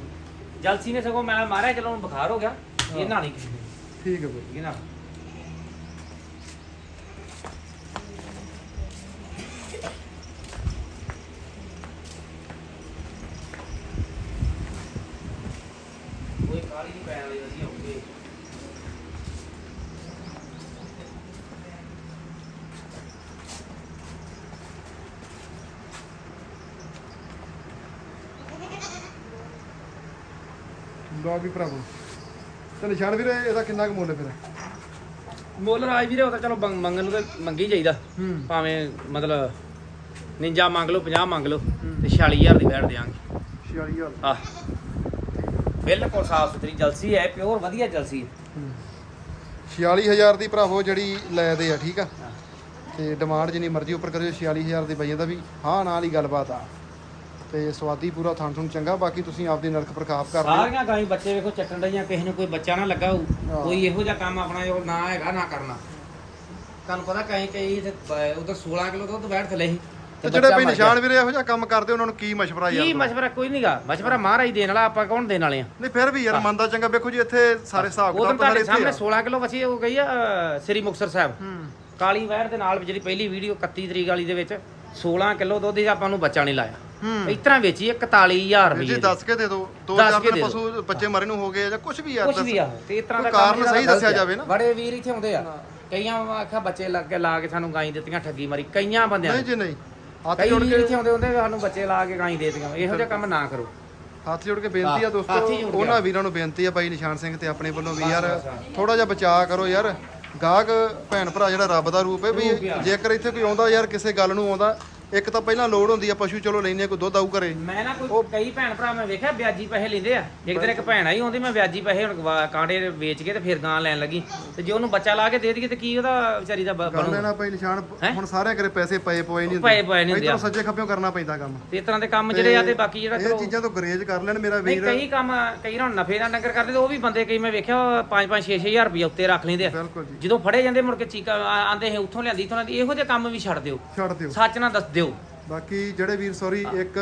ਜਲਸੀ ਨੇ ਸਗੋਂ ਮੈਂ ਮਾਰਿਆ ਚਲੋ ਹੁਣ ਬੁਖਾਰ ਹੋ ਗਿਆ। ਇਹਨਾਂ ਨਹੀਂ ਕਿਸੇ ਨੇ। ਠੀਕ ਹੈ ਬਾਈ। ਠੀਕ ਹੈ ਨਾ ਵਾਲੀ ਵਧੀਆ ਹੋਊਗੀ ਲਓ ਵੀ ਭਰਾਵੋ। ਤੇ ਨਿਸ਼ਾਨ ਵੀਰ ਇਹਦਾ ਕਿੰਨਾ ਕੁ ਮੁੱਲ ਫਿਰ? ਮੁੱਲ ਰਾਜ ਵੀਰੇ ਉਹ ਤਾਂ ਚਲੋ ਮੰਗ- ਮੰਗਣ ਨੂੰ ਤਾਂ ਮੰਗੀ ਜਾਈਦਾ। ਹੂੰ। ਭਾਵੇਂ ਮਤਲਬ ਨਿੰਜਾ ਮੰਗ ਲਓ 50 ਮੰਗ ਲਓ ਤੇ 46000 ਦੀ ਬੈਠ ਦੇਾਂਗੇ 46000 ਆ ਬਿਲਕੁਲ ਸਾਫ਼ ਸੁਥਰੀ ਜਲਸੀ ਹੈ ਪਿਓਰ ਵਧੀਆ ਜਲਸੀ ਹੈ। 46000 ਦੀ ਭਰਾਵੋ ਜਿਹੜੀ ਲੈ ਦੇ ਆ ਠੀਕ ਆ? ਤੇ ਡਿਮਾਂਡ ਜਿੰਨੀ ਮਰਜ਼ੀ ਉੱਪਰ ਕਰਿਓ 46000 ਦੀ ਬਈ ਇਹਦਾ ਵੀ ਹਾਂ ਨਾਲ ਹੀ ਗੱਲਬਾਤ ਆ। ਤੇ ਸਵਾਦੀ ਪੂਰਾ ਥਾਂ ਥੁਣ ਚੰਗਾ ਬਾਕੀ ਤੁਸੀਂ ਆਪਦੀ ਨਰਕ ਪ੍ਰਕਾਪ ਕਰ ਲਿਓ। ਸਾਰੀਆਂ ਗਾਈ ਬੱਚੇ ਵੇਖੋ ਚੱਟਣ ਡਈਆਂ ਕਿਸੇ ਨੂੰ ਕੋਈ ਬੱਚਾ ਨਾ ਲੱਗਾ ਹੋਊ ਹਾਂ। ਕੋਈ ਇਹੋ ਜਿਹਾ ਕੰਮ ਆਪਣਾ ਜੋ ਨਾ ਹੈਗਾ ਨਾ ਕਰਨਾ। ਤੁਹਾਨੂੰ ਪਤਾ ਕਈ ਕਈ ਉਧਰ 16 ਕਿਲੋ ਦੁੱਧ ਬੈਠ ਥਲੇ ਸੀ। ਤੇ ਜਿਹੜੇ ਬਈ ਨਿਸ਼ਾਨ ਵੀਰੇ ਇਹੋ ਜਿਹਾ ਕੰਮ ਕਰਦੇ ਉਹਨਾਂ ਨੂੰ ਕੀ ਮਸ਼ਵਰਾ ਕੀ ਯਾਰ ਮਸ਼ਵਰਾ ਕੋਈ ਨਹੀਂਗਾ ਮਸ਼ਵਰਾ ਮਹਾਰਾਜ ਦੇਣ ਵਾਲਾ ਆਪਾਂ ਕੌਣ ਦੇਣ ਵਾਲੇ ਆ? ਨਹੀਂ ਫਿਰ ਵੀ ਯਾਰ ਮੰਨਦਾ ਚੰਗਾ ਵੇਖੋ ਜੀ ਇੱਥੇ ਸਾਰੇ ਹਿਸਾਬ ਕਿਤਾਬ ਤੁਹਾਡੇ ਇੱਥੇ ਸਾਹਮਣੇ ਆ 16 ਕਿਲੋ ਵਸੀ ਹੋ ਗਈ ਆ ਸ੍ਰੀ ਮੁਕਤਸਰ ਸਾਹਿਬ। ਹੂੰ। ਕਾਲੀ ਵੈਰ ਦੇ ਨਾਲ ਜਿਹੜੀ ਪਹਿਲੀ ਵੀਡੀਓ 31 ਤਰੀਕ ਵਾਲੀ ਦੇ ਵਿੱਚ 16 ਕਿਲੋ ਦੁੱਧ ਦੀ ਆਪਾਂ ਨੂੰ ਬੱਚਾ ਨਹੀਂ ਲਾਇਆ। ਹੂੰ। ਇਸ ਤਰ੍ਹਾਂ ਵੇਚੀ 41000 ਵੀਰ ਜੀ ਰੁਪਏ ਦੱਸ ਕੇ ਦੇ ਦਿਓ ਦੋ ਦੱਸ ਚਾਰ ਕੇ ਦਿਨ ਦੇ ਪਸ਼ੂ ਬੱਚੇ ਮਰੇ ਨੂੰ ਹੋ ਗਏ ਜਾਂ ਕੁਝ ਵੀ ਯਾਰ ਕੁਝ ਦੱਸ ਵੀ ਆ ਤੇ ਇਸ ਤਰ੍ਹਾਂ ਦਾ ਕੋਈ ਕੰਮ ਕਾਰਨ ਜਿਹੜਾ ਸਹੀ ਗਲਤ ਦੱਸਿਆ ਆ। ਜਾਵੇ ਨਾ। ਬੜੇ ਵੀਰ ਇੱਥੇ ਆਉਂਦੇ ਆ। ਕਈਆਂ ਆਖਿਆ ਬੱਚੇ ਲੱਗ ਕੇ ਲਾ ਕੇ ਸਾਨੂੰ ਗਾਈ ਦਿੱਤੀਆਂ ਠੱਗੀ ਮਾਰੀ। ਕਈਆਂ ਬੰਦਿਆਂ ਨਹੀਂ ਨੇ। ਜੀ ਨਹੀਂ। ਹੱਥ ਕਈ ਜੋੜ ਵੀਰ ਕੇ ਇੱਥੇ ਆਉਂਦੇ ਹੁੰਦੇ ਸਾਨੂੰ ਬੱਚੇ ਲਾ ਕੇ ਗਾਈ ਦੇ ਦਿੱਤੀਆਂ ਇਹੋ ਜਿਹਾ ਕੰਮ ਨਾ ਕਰੋ ਹੱਥ ਜੋੜ ਕੇ ਬੇਨਤੀ ਆ ਹਾਂ, ਦੋਸਤੋ ਹੱਥ ਹੀ ਜੋੜ ਕੇ ਉਹਨਾਂ ਵੀਰਾਂ ਨੂੰ ਬੇਨਤੀ ਆ ਬਾਈ ਨਿਸ਼ਾਨ ਸਿੰਘ ਤੇ ਆਪਣੇ ਵੱਲੋਂ ਵੀ ਯਾਰ। ਥੋੜਾ ਜਿਹਾ ਬਚਾਅ ਕਰੋ ਯਾਰ ਗਾਹਕ ਭੈਣ ਭਰਾ ਜਿਹੜਾ ਰੱਬ ਦਾ ਰੂਪ ਹੈ ਵੀ ਰੂਪ ਆ। ਜੇਕਰ ਇੱਥੇ ਕੋਈ ਆਉਂਦਾ ਯਾਰ ਕਿਸੇ ਗੱਲ ਨੂੰ ਆਉਂਦਾ ਇੱਕ ਤਾਂ ਪਹਿਲਾਂ ਲੋੜ ਹੁੰਦੀ ਆ ਪਸ਼ੂ ਚਲੋ ਲੈਨੇ ਕੋਈ ਦੁੱਧ ਆਊ ਘਰੇ। ਮੈਂ ਨਾ ਕੋਈ ਕਈ ਭੈਣ ਭਰਾ ਮੈਂ ਵੇਖਿਆ ਵਿਆਜੀ ਪੈਸੇ ਲੈਂਦੇ ਆ। ਇੱਕ ਦਿਨ ਇੱਕ ਭੈਣ ਆਈ ਆਉਂਦੀ ਮੈਂ ਵਿਆਜੀ ਪੈਸੇ ਹੁਣ ਗਵਾ- ਕਾਂਡੇ ਵੇਚ ਕੇ ਤੇ ਫਿਰ ਗਾਂ ਲੈਣ ਲੱਗੀ। ਤੇ ਜੇ ਉਹਨੂੰ ਬੱਚਾ ਲਾ ਕੇ ਦੇ ਦਈਏ ਤੇ ਕੀ ਉਹਦਾ ਵਿਚਾਰੀ ਦਾ ਬ- ਬਣੂ? ਲੈਣਾ ਪਈ ਨਿਸ਼ਾਨ ਹੈਂ? ਹੁਣ ਸਾਰਿਆਂ ਘਰੇ ਪੈਸੇ ਪਏ ਪਏ ਨਹੀਂ ਪਏ ਪਏ ਨਹੀਂ ਹੁੰਦੇ ਇੱਧਰੋਂ ਆ। ਸੱਜੇ ਖੱਬਿਓਂ ਕਰਨਾ ਪੈਂਦਾ ਕੰਮ। ਤੇ ਇਸ ਤਰ੍ਹਾਂ ਦੇ ਕੰਮ ਜਿਹੜੇ ਆ ਤੇ ਬਾਕੀ ਜਿਹੜਾ ਇਹ ਚਲੋ ਚੀਜ਼ਾਂ ਤੋਂ ਗਰੇਜ ਕਰ ਲੈਣ ਮੇਰਾ ਨਹੀਂ ਵੀਰ। ਕਈ ਕੰਮ ਕਈ ਹੁਣ ਨਫੇ ਦਾ ਨਗਰ ਕਰਦੇ ਤੇ ਉਹ ਵੀ ਬੰਦੇ ਕਈ ਮੈਂ ਵੇਖਿਆ 5-5 6-6000 ਰੁਪਏ ਉੱਤੇ ਰੱਖ ਲੈਂਦੇ ਆ। ਬਿਲਕੁਲ ਜੀ। ਜਦੋਂ ਫੜੇ ਜਾਂਦੇ ਮੁੜ ਕੇ ਚੀਕਾ ਆ- ਆਂਦੇ ਹੈ ਉੱਥੋਂ ਲਿਆਂਦੀ ਇੱਥੋਂ ਲਿਆਂਦੀ ਇਹੋ ਜਿਹੇ ਕੰਮ ਵੀ ਛੱਡ ਦਿਓ। ਛੱਡ ਦਿਓ। ਸੱਚ ਨਾ ਦੱਸ ਦਿਓ। ਬਾਕੀ ਜਿਹੜੇ ਵੀਰ ਸੌਰੀ ਇੱਕ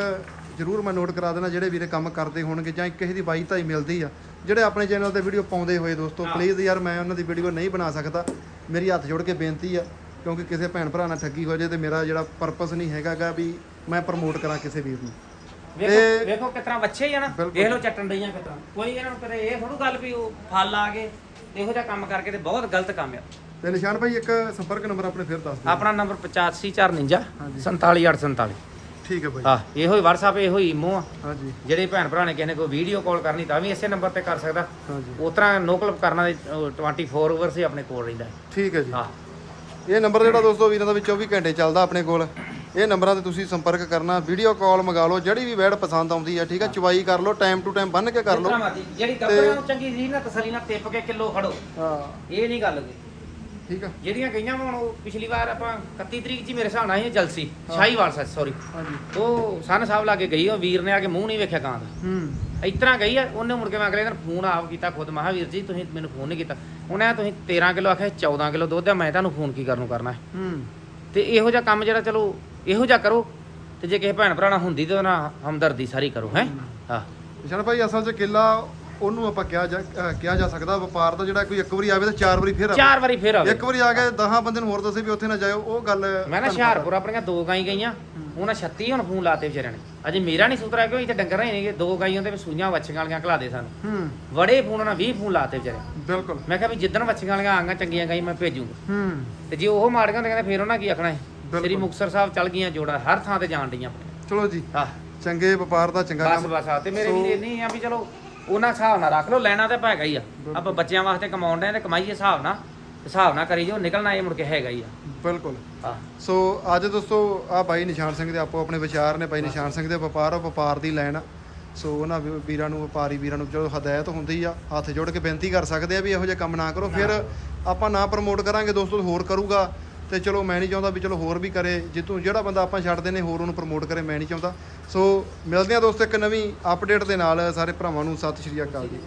ਜਰੂਰ ਮੈਂ ਨੋਟ ਕਰਾ ਦੇਣਾ ਜਿਹੜੇ ਵੀਰੇ ਕੰਮ ਕਰਦੇ ਹੋਣਗੇ ਜਾਂ ਕਿਸੇ ਦੀ ਬਾਈ ਧਾਈ ਮਿਲਦੀ ਆ ਜਿਹੜੇ ਆਪਣੇ ਚੈਨਲ ਤੇ ਵੀਡੀਓ ਪਾਉਂਦੇ ਹੋਏ ਦੋਸਤੋ ਪਲੀਜ਼ ਯਾਰ ਮੈਂ ਉਹਨਾਂ ਦੀ ਵੀਡੀਓ ਨਹੀਂ ਬਣਾ ਸਕਦਾ। ਮੇਰੀ ਹੱਥ ਜੋੜ ਕੇ ਬੇਨਤੀ ਆ ਕਿਉਂਕਿ ਕਿਸੇ ਭੈਣ ਭਰਾ ਨਾਲ ਠੱਗੀ ਹੋ ਜੇ ਤੇ ਮੇਰਾ ਜਿਹੜਾ ਪਰਪਸ ਨਹੀਂ ਹੈਗਾਗਾ ਵੀ ਮੈਂ ਪ੍ਰਮੋਟ ਕਰਾਂ ਕਿਸੇ ਵੀਰ ਨੂੰ। ਵੇਖੋ ਵੇਖੋ ਕਿਤਨਾ ਬੱਚੇ ਆ ਨਾ। ਦੇਖ ਲਓ ਚੱਟਣ ਡਈਆਂ ਕਿਤਨਾ ਕੋਈ ਇਹਨਾਂ ਨੂੰ ਕਦੇ ਇਹ ਥੋੜੂ ਗੱਲ ਵੀ ਉਹ ਫਲ ਆ ਗਏ ਇਹੋ ਜਿਹਾ ਕੰਮ ਕਰਕੇ ਤੇ ਬਹੁਤ ਗਲਤ ਕੰਮ ਆ। ਤੇ ਨਿਸ਼ਾਨ ਭਾਈ ਇੱਕ ਸੰਪਰਕ ਨੰਬਰ ਆਪਣੇ ਫਿਰ ਦੱਸ ਦਿਓ। ਆਪਣਾ ਨੰਬਰ 8549 ਹਾਂਜੀ। 47847 ਠੀਕ ਹੈ ਭਾਈ। ਹਾਂ ਇਹੋ ਹੀ WhatsApp ਇਹੋ ਹੀ ਇਮੋ ਆ। ਹਾਂਜੀ। ਜਿਹੜੇ ਭੈਣ ਭਰਾ ਨੇ ਕਿਸੇ ਨੇ ਕੋਈ ਵੀਡੀਓ ਕਾਲ ਕਰਨੀ ਤਾਂ ਵੀ ਇਸੇ ਨੰਬਰ ਤੇ ਕਰ ਸਕਦਾ। ਹਾਂਜੀ। ਉਸ ਤਰ੍ਹਾਂ ਨੋਕਲ ਕਰਨਾ ਦੇ 24 ਆਵਰਸ ਹੀ ਆਪਣੇ ਕੋਲ ਰਹਿੰਦਾ। ਠੀਕ ਹੈ ਜੀ। ਹਾਂ। ਇਹ ਨੰਬਰ ਜਿਹੜਾ ਦੋਸਤੋ ਵੀਰਾਂ ਦਾ ਵੀ 24 ਘੰਟੇ ਚੱਲਦਾ ਆਪਣੇ ਕੋਲ। ਇਹ ਨੰਬਰਾਂ ਤੇ ਤੁਸੀਂ ਸੰਪਰਕ ਕਰਨਾ ਵੀਡੀਓ ਕਾਲ ਮੰਗਾ ਲਓ ਜਿਹੜੀ ਵੀ ਵੈਡ ਪਸੰਦ ਆਉਂਦੀ ਹੈ ਠੀਕ ਹੈ ਚੁਵਾਈ ਕਰ ਲਓ ਟਾਈਮ ਟੂ ਟਾਈਮ ਬੰਨ ਕੇ ਕਰ ਲਓ। ਜਿਹੜੀ ਨੂੰ ਚੰਗੀ ਜੀ ਨਾ ਤਸੱਲੀ ਨਾਲ ਟਿੱਪ ਕੇ ਕਿਲੋ ਖੜੋ। ਹਾਂ। ਇਹ ਨਹੀਂ ਗੱਲ ਕੋਈ ਠੀਕ ਆ। ਜਿਹੜੀਆਂ ਗਈਆਂ ਹੁਣ ਉਹ ਪਿਛਲੀ ਵਾਰ ਆਪਾਂ 31 ਤਰੀਕ ਹੀ ਮੇਰੇ ਹਿਸਾਬ ਨਾਲ ਇਹ ਜਲਸੀ ਸ਼ਾਹੀਵਾਲ ਸੱਚ ਸੌਰੀ ਹਾਂਜੀ। ਉਹ ਸਨ ਸਾਹਿਬ ਲਾਗੇ ਗਈ ਉਹ ਵੀਰ ਨੇ ਆ ਕੇ ਮੂੰਹ ਨਹੀਂ ਵੇਖਿਆ ਕਾਂ ਦਾ। ਹੂੰ। ਇਸ ਤਰ੍ਹਾਂ ਗਈ ਆ ਉਹਨੇ ਮੁੜ ਕੇ ਮੈਂ ਅਗਲੇ ਦਿਨ ਫੋਨ ਆਪ ਕੀਤਾ ਖੁਦ ਮਹਾਵੀਰ ਜੀ ਤੁਸੀਂ ਮੈਨੂੰ ਫੋਨ ਨਹੀਂ ਕੀਤਾ। ਉਹਨੇ ਆ ਤੁਸੀਂ 13 ਕਿਲੋ ਆਖਿਆ 14 ਕਿਲੋ ਦੁੱਧ ਆ ਮੈਂ ਤੁਹਾਨੂੰ ਫੋਨ ਕੀ ਕਰਨ ਨੂੰ ਕਰਨਾ ਹੈ? ਹੂੰ। ਤੇ ਇਹੋ ਜਿਹਾ ਕੰਮ ਜਿਹੜਾ ਚਲੋ ਇਹੋ ਜਿਹਾ ਕਰੋ ਤੇ ਜੇ ਕਿਸੇ ਭੈਣ ਭਰਾ ਨਾਲ ਹੁੰਦੀ ਤੇ ਉਹਨਾਂ ਹਮਦਰਦੀ ਸਾਰੀ ਕਰੋ ਹੈ। ਹਾਂ। ਨਿਸ਼ਾਨ ਭਾਈ ਅਸਲ 'ਚ ਕਿੱਲਾ ਉਹਨੂੰ ਆਪਾਂ ਕਿਹਾ ਜਾ ਅਹ ਕਿਹਾ ਜਾ ਸਕਦਾ ਵਪਾਰ ਦਾ ਜਿਹੜਾ ਕੋਈ ਇੱਕ ਵਾਰੀ ਆਵੇ ਤਾਂ ਚਾਰ ਵਾਰੀ ਫੇਰ ਆਵੇ। ਚਾਰ ਵਾਰੀ ਫੇਰ ਆਵੇ। ਇੱਕ ਵਾਰੀ ਆ ਕੇ 10 ਬੰਦੇ ਨੂੰ ਹੋਰ ਦੱਸੇ ਵੀ ਉੱਥੇ ਨਾ ਜਾਇਓ ਉਹ ਗੱਲ ਮੈਂ ਨਾ ਹੁਸ਼ਿਆਰਪੁਰ ਆਪਣੀਆਂ ਦੋ ਗਾਈ ਗਈਆਂ ਉਹਨਾਂ 36 ਹੁਣ ਫੋਨ ਲਾਤੇ ਵਿਚਾਰਿਆਂ ਨੇ। ਅਜੇ ਮੇਰਾ ਨਹੀਂ ਸੁਤਰਾ ਕਿਉਂ ਇੱਥੇ ਡੰਗਰ ਹੀ ਨਹੀਂਗੇ ਦੋ ਗਾਈਆਂ ਤੇ ਸੂਈਆਂ ਵੱਛੀਆਂ ਵਾਲੀਆਂ ਘਲਾ ਦੇ ਸਾਨੂੰ। ਹੂੰ। ਬੜੇ ਫੋਨ ਉਹਨਾਂ 20 ਫੋਨ ਲਾਤੇ ਵਿਚਾਰੇ ਬਿਲਕੁਲ। ਮੈਂ ਕਿਹਾ ਵੀ ਜਿੱਦਣ ਵੱਛੀਆਂ ਵਾਲੀਆਂ ਆਂਗਾ ਚੰਗੀਆਂ ਗਾਈ ਮੈਂ ਭੇਜੂਗਾ। ਹੂੰ। ਤੇ ਜੇ ਉਹ ਮਾੜੀਆਂ ਹੁੰਦੀਆਂ ਕਹਿੰਦੇ ਫੇਰ ਉਹਨਾਂ ਕੀ ਆਖਣਾ ਹੈ। ਸ੍ਰੀ ਮੁਕਤਸਰ ਸਾਹਿਬ ਚੱਲ ਗਈਆਂ ਜੋੜਾ ਹਰ ਥਾਂ ਤੇ ਜਾਣ ਡੀਆਂ ਚਲੋ ਜੀ। ਆਹ ਚੰਗੇ ਵਪਾਰ ਦਾ ਚੰਗਾ ਬਸ ਕੰਮ। ਬਸ ਆ ਤੇ ਮੇਰੇ ਵੀਰ ਇੰਨੀ ਆ ਵੀ ਚਲੋ ਉਹਨਾਂ ਹਿਸਾਬ ਨਾਲ ਰੱਖ ਲਓ ਲੈਣਾ ਤੇ ਪੈਗਾ ਹੀ ਆ। ਆਪਾਂ ਬੱਚਿਆਂ ਵਾਸਤੇ ਕਮਾਉਣ ਦੇ ਤੇ ਕਮਾਈਏ ਹਿਸਾਬ ਨਾਲ ਹਿਸਾਬ ਨਾਲ ਕਰੀ ਜੋ ਨਿਕਲਣਾ ਇਹ ਮੁੜ ਕੇ ਹੈਗਾ ਹੀ ਆ। ਬਿਲਕੁਲ। ਆਹ ਸੋ ਅੱਜ ਦੋਸਤੋ ਆ ਬਾਈ ਨਿਸ਼ਾਨ ਸਿੰਘ ਦੇ ਆਪੋ ਆਪਣੇ ਵਿਚਾਰ ਨੇ ਬਾਈ ਨਿਸ਼ਾਨ ਸਿੰਘ ਦੇ ਵਪਾਰ ਆ ਵਪਾਰ ਦੀ ਲੈਣ। ਸੋ ਉਹਨਾਂ ਵੀਰਾਂ ਨੂੰ ਵਪਾਰੀ ਵੀਰਾਂ ਨੂੰ ਜਦੋਂ ਹਦਾਇਤ ਹੁੰਦੀ ਆ ਹੱਥ ਜੋੜ ਕੇ ਬੇਨਤੀ ਕਰ ਸਕਦੇ ਆ ਵੀ ਇਹੋ ਜਿਹੇ ਕੰਮ ਨਾ ਕਰੋ। ਫਿਰ ਆਪਾਂ ਨਾ ਪ੍ਰਮੋਟ ਕਰਾਂਗੇ ਦੋਸਤੋ ਹੋਰ ਕਰੂਗਾ। ਤੇ ਚਲੋ ਮੈਂ ਨਹੀਂ ਚਾਹੁੰਦਾ ਵੀ ਚਲੋ ਹੋਰ ਵੀ ਕਰੇ, ਜਿੱਤੋਂ। ਜਿਹੜਾ ਬੰਦਾ ਆਪਾਂ ਛੱਡਦੇ ਨੇ ਹੋਰ ਉਹਨੂੰ ਪ੍ਰਮੋਟ ਕਰੇ, ਮੈਂ ਨਹੀਂ ਚਾਹੁੰਦਾ। ਸੋ ਮਿਲਦੇ ਆ ਦੋਸਤੋ ਇੱਕ ਨਵੀਂ ਅਪਡੇਟ ਦੇ ਨਾਲ। ਸਾਰੇ ਭਰਾਵਾਂ ਨੂੰ ਸਤਿ ਸ਼੍ਰੀ ਅਕਾਲ ਜੀ।